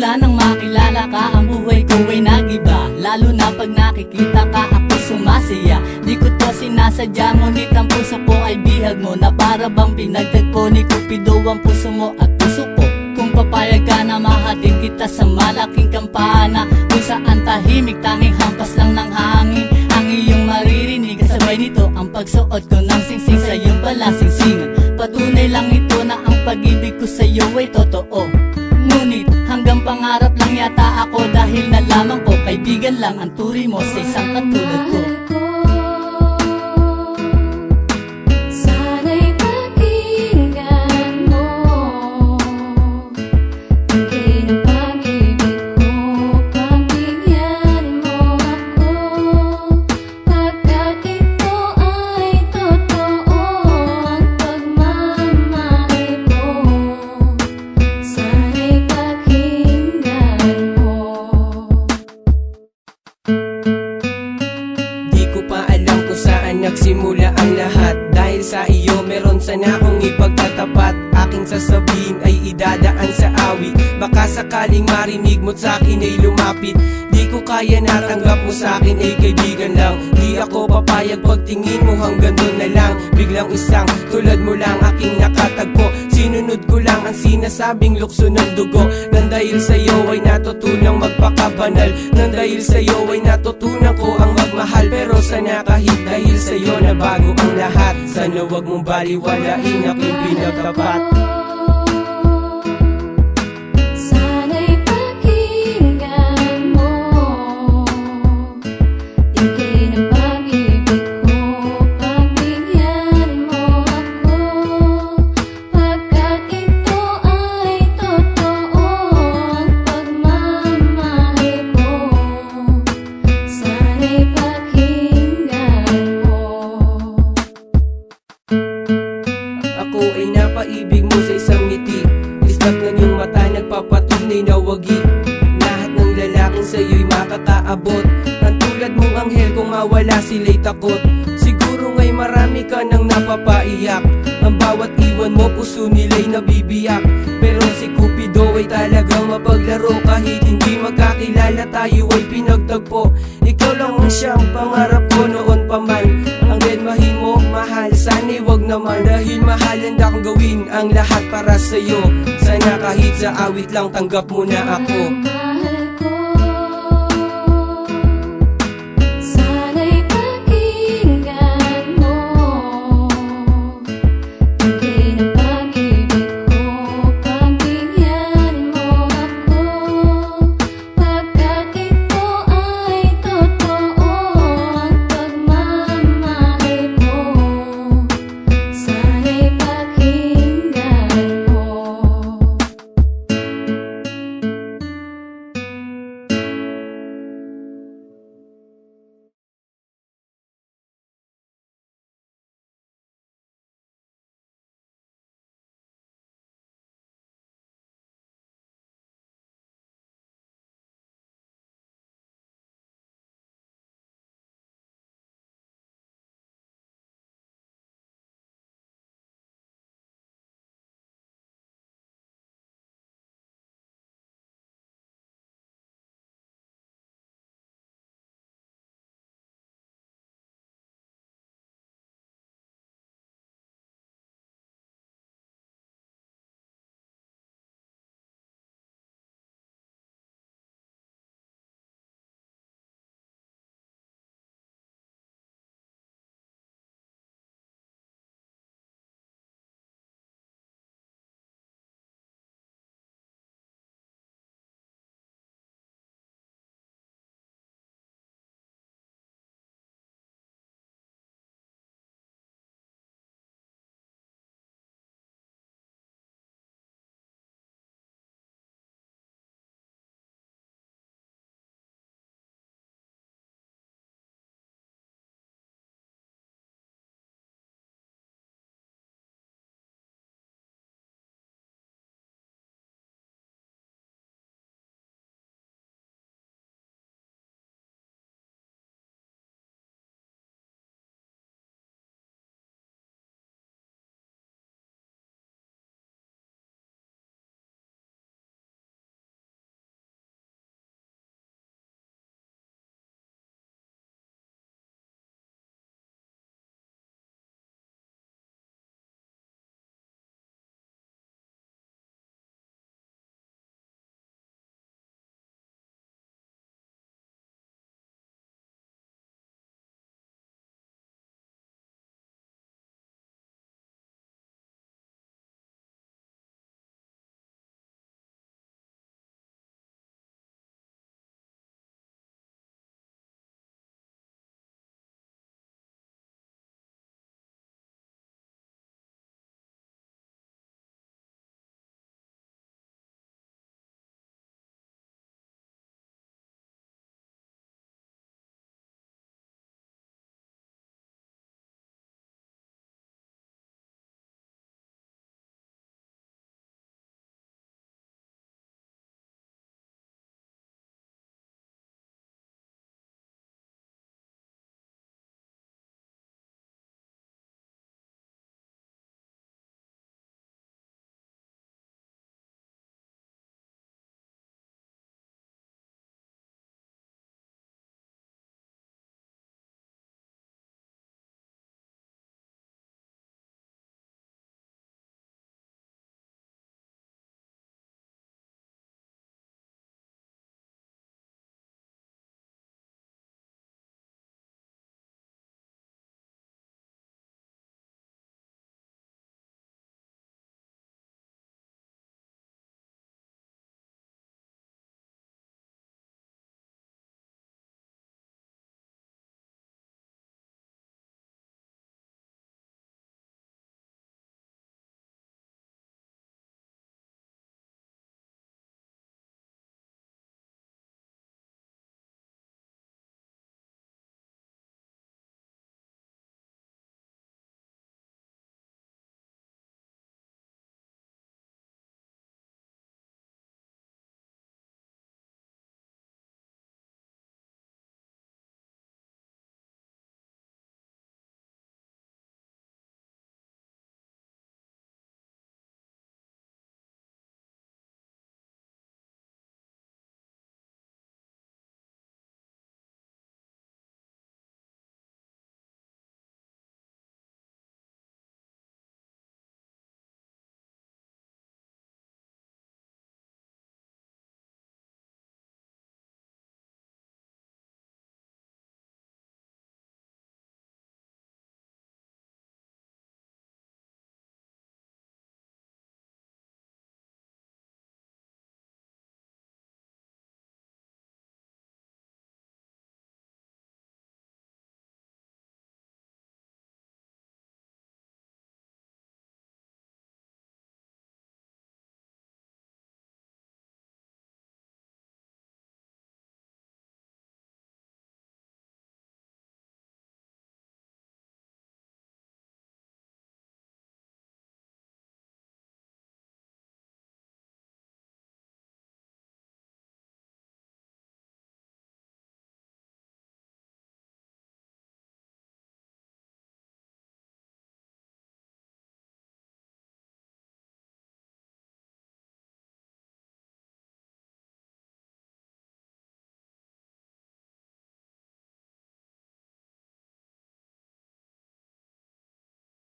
Simula nang makilala ka Ang buhay ko ay nagiba. Lalo na pag nakikita ka Ako sumasaya Di ko to sinasadya Ngunit ang puso ko ay bihag mo. Na para bang pinagtagpo ni Cupido Ang puso mo at puso ko. Kung papayag ka na mahatid kita sa malaking kampana. Kung saan tahimik tanging hampas lang ng hangin. Ang iyong maririnig Kasabay nito ang pagsuot ko ng singsing. Sa iyong palasingsingan Patunay lang ito na ang pag-ibig ko sa iyo ay totoo hanggang pangarap lang yata ako Dahil nalaman ko kaibigan lang ang turi mo sa isang katulad ko sasabihin ay idadaan sa awit Baka sakaling marinig mo't sa'kin ay lumapit. Di ko kaya natanggap mo sa'kin ay kaibigan lang. Di ako papayag pagtingin mo hanggang doon na lang. Biglang isang tulad mo lang aking nakatagpo. Sinunod ko lang ang sinasabing lukso ng dugo. Nang dahil sa'yo ay natutunang magpakabanal. Nang dahil sa'yo ay natutunan ko ang magmahal. Pero sana kahit dahil sa'yo na bago ang lahat. Sana wag mong baliwalain aking pinagtapat Ako ay napaibig mo sa isang ngiti. Islap ng iyong mata nagpapatunay na wagi. Lahat ng lalaking sa'yo'y makakaabot. Ang tulad mong anghel kung mawala sila'y takot. Siguro ngay marami ka nang napapaiyak. Ang bawat iwan mo puso nila'y nabibiyak. Pero si Cupido ay talagang mapaglaro. Kahit hindi magkakilala tayo ay pinagtagpo. Ikaw lang ang siyang pangarap mahal handa kong gawin ang lahat para sa'yo. Sana kahit sa awit lang tanggap mo na ako